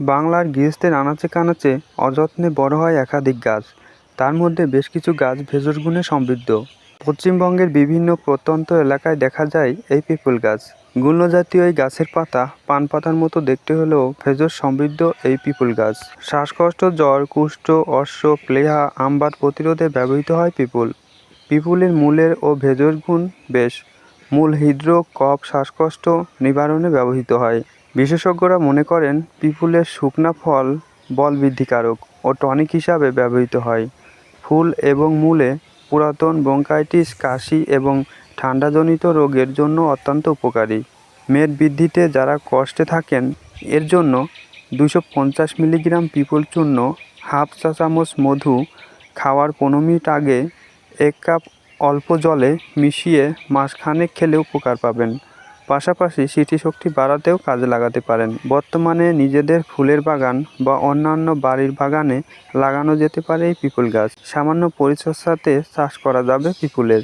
বাংলার গৃহস্থের আনাচে কানাচে অযত্নে বড় হয় একাধিক গাছ। তার মধ্যে বেশ কিছু গাছ ভেষজ গুণে সমৃদ্ধ। পশ্চিমবঙ্গের বিভিন্ন প্রত্যন্ত এলাকায় দেখা যায় এই পিপল গাছ। গুল্মজাতীয় এই গাছের পাতা পান পাতার মতো দেখতে হলেও ভেষজ সমৃদ্ধ এই পিপল গাছ। শ্বাসকষ্ট, জ্বর, কুষ্ঠ, অশ্ব, প্লেহা আমবাত প্রতিরোধে ব্যবহৃত হয় পিপুল। পিপুলের মূলের ও ভেষজ গুণ বেশ। মূল হৃদরোগ, কফ, শ্বাসকষ্ট নিবারণে ব্যবহৃত হয়। বিশেষজ্ঞরা মনে করেন, পিপুলের শুকনা ফল বল বৃদ্ধিকারক ও টনিক হিসাবে ব্যবহৃত হয়। ফুল এবং মূলে পুরাতন ব্রঙ্কাইটিস, কাশি এবং ঠান্ডাজনিত রোগের জন্য অত্যন্ত উপকারী। মেদ বৃদ্ধিতে যারা কষ্টে থাকেন, এর জন্য দুশো পঞ্চাশ মিলিগ্রাম পিপুল চূর্ণ হাফ চা চামচ মধু খাওয়ার পনেরো মিনিট আগে এক কাপ অল্প জলে মিশিয়ে মাসখানেক খেলে উপকার পাবেন। পাশাপাশি স্মৃতিশক্তি বাড়াতেও কাজে লাগাতে পারেন। বর্তমানে নিজেদের ফুলের বাগান বা অন্যান্য বাড়ির বাগানে লাগানো যেতে পারে এই পিপুল গাছ। সামান্য পরিচর্যাতে চাষ করা যাবে পিপুলের।